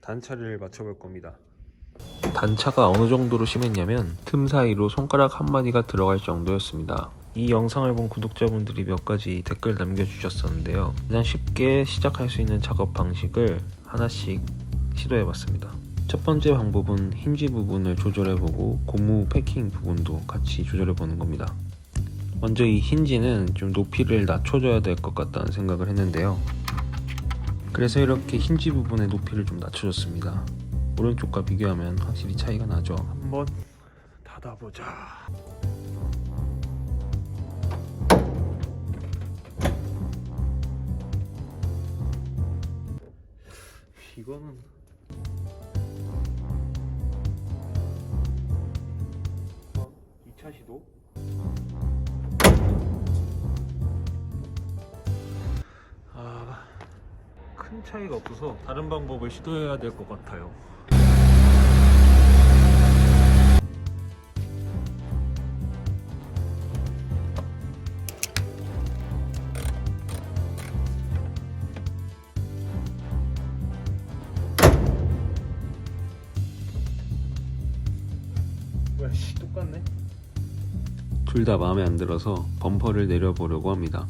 단차를 맞춰볼 겁니다. 단차가 어느 정도로 심했냐면 틈 사이로 손가락 한 마디가 들어갈 정도였습니다. 이 영상을 본 구독자분들이 몇 가지 댓글 남겨주셨었는데요. 가장 쉽게 시작할 수 있는 작업 방식을 하나씩 시도해봤습니다. 첫 번째 방법은 힌지 부분을 조절해보고 고무 패킹 부분도 같이 조절해보는 겁니다. 먼저 이 힌지는 좀 높이를 낮춰줘야 될 것 같다는 생각을 했는데요. 그래서 이렇게 힌지 부분의 높이를 좀 낮춰줬습니다. 오른쪽과 비교하면 확실히 차이가 나죠. 한번 닫아보자. 이거는 큰 차이가 없어서 다른 방법을 시도해야 될 것 같아요. 뭐야 씨 똑같네 둘 다 마음에 안 들어서 범퍼를 내려보려고 합니다.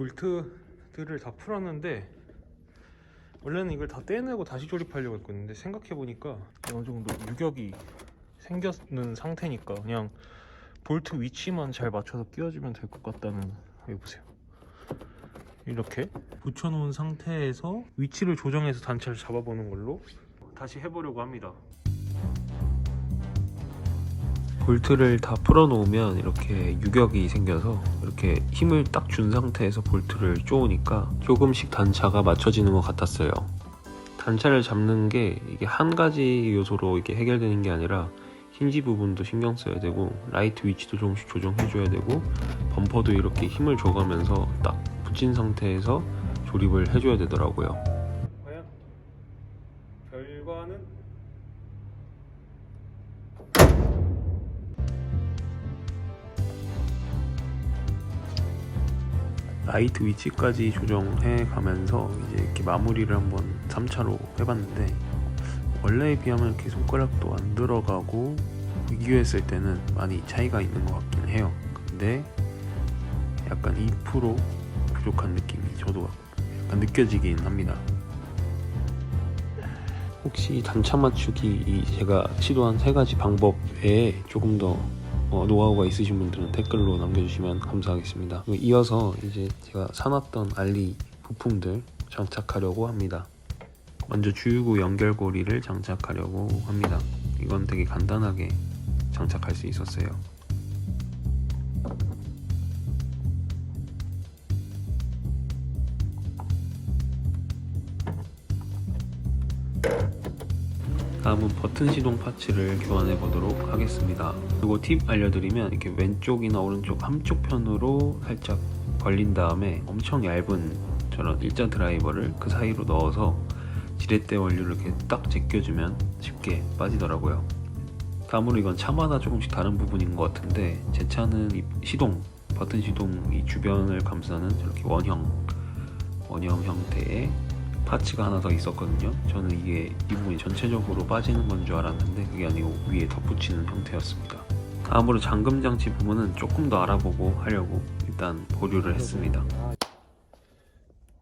볼트들을 다 풀었는데 원래는 이걸 다 떼내고 다시 조립하려고 했거든요. 생각해보니까 어느 정도 유격이 생겼는 상태니까 그냥 볼트 위치만 잘 맞춰서 끼워주면 될 것 같다는 여기 보세요. 이렇게 붙여놓은 상태에서 위치를 조정해서 단차를 잡아보는 걸로 다시 해보려고 합니다 볼트를 다 풀어놓으면 이렇게 유격이 생겨서 이렇게 힘을 딱 준 상태에서 볼트를 쪼으니까 조금씩 단차가 맞춰지는 것 같았어요. 단차를 잡는 게 이게 한 가지 요소로 이게 해결되는 게 아니라 힌지 부분도 신경 써야 되고 라이트 위치도 조금씩 조정해줘야 되고 범퍼도 이렇게 힘을 줘가면서 딱 붙인 상태에서 조립을 해줘야 되더라고요. 라이트 위치까지 조정해 가면서 이제 이렇게 마무리를 한번 3차로 해봤는데 원래에 비하면 이렇게 손가락도 안 들어가고 비교했을 때는 많이 차이가 있는 것 같긴 해요. 근데 약간 2% 부족한 느낌이 저도 약간 느껴지긴 합니다. 혹시 단차 맞추기 이 제가 시도한 세 가지 방법 외에 조금 더 어, 노하우가 있으신 분들은 댓글로 남겨주시면 감사하겠습니다. 이어서 이제 제가 사놨던 알리 부품들 장착하려고 합니다. 먼저 주유구 연결고리를 장착하려고 합니다. 이건 되게 간단하게 장착할 수 있었어요. 다음은 버튼 시동 파츠를 교환해 보도록 하겠습니다. 그리고 팁 알려드리면 이렇게 왼쪽이나 오른쪽 한쪽 편으로 살짝 벌린 다음에 엄청 얇은 저런 일자 드라이버를 그 사이로 넣어서 지렛대 원료를 이렇게 딱 제껴주면 쉽게 빠지더라고요. 다음으로 이건 차마다 조금씩 다른 부분인 것 같은데 제 차는 이 시동 버튼 시동 이 주변을 감싸는 저렇게 원형 원형 형태의 파츠가 하나 더 있었거든요. 저는 이게 이 부분이 전체적으로 빠지는 건 줄 알았는데 그게 아니고 위에 덧붙이는 형태였습니다. 다음으로 잠금 장치 부분은 조금 더 알아보고 하려고 일단 보류를 했습니다.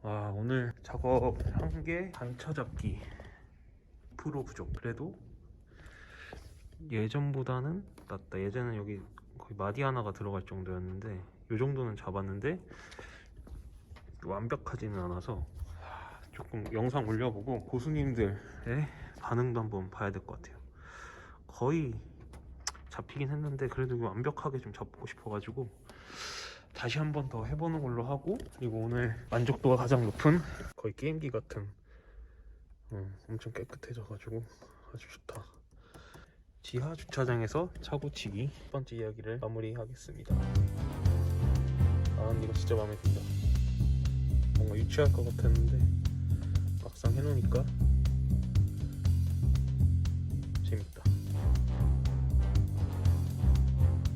아 오늘 작업 한 개 단차 잡기 프로 부족 그래도 예전보다는 낫다 예전엔 여기 거의 마디 하나가 들어갈 정도였는데 이 정도는 잡았는데 완벽하지는 않아서 하, 조금 영상 올려보고 고수님들의 반응도 한번 봐야 될 것 같아요. 거의 잡히긴 했는데 그래도 완벽하게 좀 잡고 싶어가지고 다시 한 번 더 해보는 걸로 하고 그리고 오늘 만족도가 가장 높은 거의 게임기 같은 어, 엄청 깨끗해져가지고 아주 좋다. 지하 주차장에서 차고치기 첫 번째 이야기를 마무리하겠습니다. 아 근데 이거 진짜 마음에 든다. 뭔가 유치할 것 같았는데 막상 해놓으니까